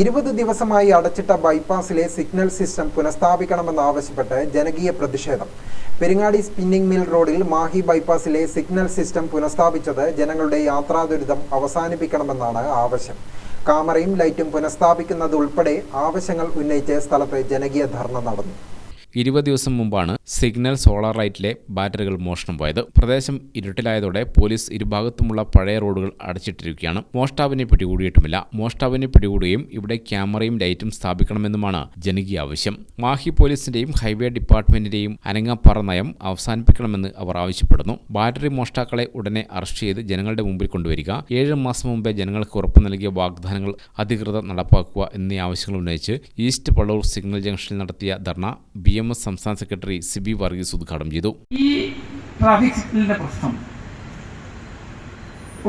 ഇരുപത് ദിവസമായി അടച്ചിട്ട ബൈപ്പാസിലെ സിഗ്നൽ സിസ്റ്റം പുനഃസ്ഥാപിക്കണമെന്നാവശ്യപ്പെട്ട് ജനകീയ പ്രതിഷേധം. പെരിങ്ങാടി സ്പിന്നിംഗ് മിൽ റോഡിൽ മാഹി ബൈപ്പാസിലെ സിഗ്നൽ സിസ്റ്റം പുനഃസ്ഥാപിച്ചത് ജനങ്ങളുടെ യാത്രാദുരിതം അവസാനിപ്പിക്കണമെന്നാണ് ആവശ്യം. കാമറയും ലൈറ്റും പുനഃസ്ഥാപിക്കുന്നത് ഉൾപ്പെടെ ആവശ്യങ്ങൾ ഉന്നയിച്ച് സ്ഥലത്ത് ജനകീയ ധർണ നടന്നു. ഇരുപത് ദിവസം മുമ്പാണ് സിഗ്നൽ സോളാർ ലൈറ്റിലെ ബാറ്ററികൾ മോഷണം പോയത്. പ്രദേശം ഇരുട്ടിലായതോടെ പോലീസ് ഇരുഭാഗത്തുമുള്ള പഴയ റോഡുകൾ അടച്ചിട്ടിരിക്കുകയാണ്. മോഷ്ടാവിനെ പിടികൂടിയിട്ടുമില്ല. മോഷ്ടാവിനെ പിടികൂടുകയും ഇവിടെ ക്യാമറയും ലൈറ്റും സ്ഥാപിക്കണമെന്നുമാണ് ജനകീയ ആവശ്യം. മാഹി പോലീസിന്റെയും ഹൈവേ ഡിപ്പാർട്ട്മെന്റിന്റെയും അനങ്ങാപ്പാറ നയം അവസാനിപ്പിക്കണമെന്ന് അവർ ആവശ്യപ്പെടുന്നു. ബാറ്ററി മോഷ്ടാക്കളെ ഉടനെ അറസ്റ്റ് ചെയ്ത് ജനങ്ങളുടെ മുമ്പിൽ കൊണ്ടുവരിക. ഏഴ് മാസം മുമ്പേ ജനങ്ങൾക്ക് ഉറപ്പു നൽകിയ വാഗ്ദാനങ്ങൾ അധികൃതർ നടപ്പാക്കുക എന്നീ ആവശ്യങ്ങൾ ഉന്നയിച്ച് ഈസ്റ്റ് പള്ളൂർ സിഗ്നൽ ജംഗ്ഷനിൽ നടത്തിയ ധർണ ബി സംസ്ഥാന സെക്രട്ടറി സിബി വർഗീസ് ഉദ്ഘാടനം ചെയ്തു. ഈ ട്രാഫിക് സിഗ്നലിന്റെ പ്രശ്നം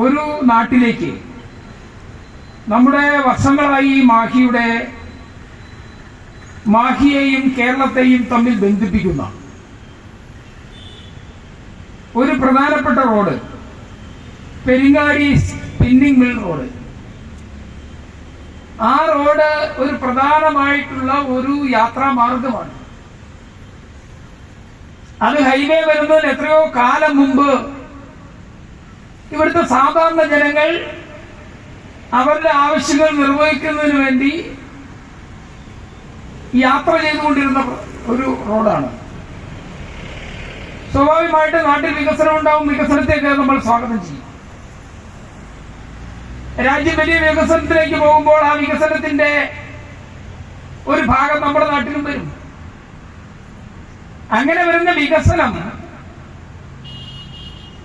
ഒരു നാട്ടിലേക്ക് നമ്മുടെ വർഷങ്ങളായി മാഹിയുടെ മാഹിയെയും കേരളത്തെയും തമ്മിൽ ബന്ധിപ്പിക്കുന്ന ഒരു പ്രധാനപ്പെട്ട road Peringadi spinning mill road. ആ റോഡ് ഒരു പ്രധാനമായിട്ടുള്ള ഒരു യാത്രാ മാർഗമാണ് അത് ഹൈവേ വരുന്നതിന് എത്രയോ കാലം മുമ്പ് ഇവിടുത്തെ സാധാരണ ജനങ്ങൾ അവരുടെ ആവശ്യങ്ങൾ നിർവഹിക്കുന്നതിന് വേണ്ടി യാത്ര ചെയ്തുകൊണ്ടിരുന്ന ഒരു റോഡാണ്. സ്വാഭാവികമായിട്ട് നാട്ടിൽ വികസനം ഉണ്ടാവും വികസനത്തെയൊക്കെ നമ്മൾ സ്വാഗതം ചെയ്യും. രാജ്യം വലിയ വികസനത്തിലേക്ക് പോകുമ്പോൾ ആ വികസനത്തിന്റെ ഒരു ഭാഗം നമ്മുടെ നാട്ടിലും വരും. അങ്ങനെ വരുന്ന വികസനം.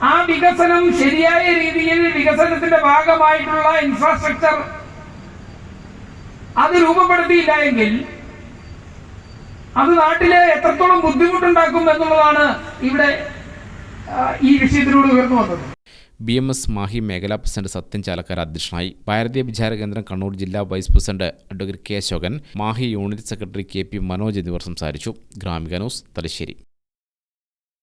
ആ വികസനം ശരിയായ രീതിയിൽ വികസനത്തിന്റെ ഭാഗമായിട്ടുള്ള ഇൻഫ്രാസ്ട്രക്ചർ അത് രൂപപ്പെടുത്തിയില്ല എങ്കിൽ അത് നാട്ടിലെ എത്രത്തോളം ബുദ്ധിമുട്ടുണ്ടാക്കും എന്നുള്ളതാണ് ഇവിടെ ഈ വിഷയത്തിലൂടെ ഉയർന്നു വന്നത്. ബി എം എസ് മാഹി മേഖലാ പ്രസിഡന്റ് സത്യൻ ചാലക്കാർ അധ്യക്ഷനായി. ഭാരതീയ വിചാര കേന്ദ്രം കണ്ണൂർ ജില്ലാ vice president advocate K Ashokan Mahe unit secretary K P Manoj എന്നിവർ സംസാരിച്ചു. ഗ്രാമിക ന്യൂസ് തലശ്ശേരി.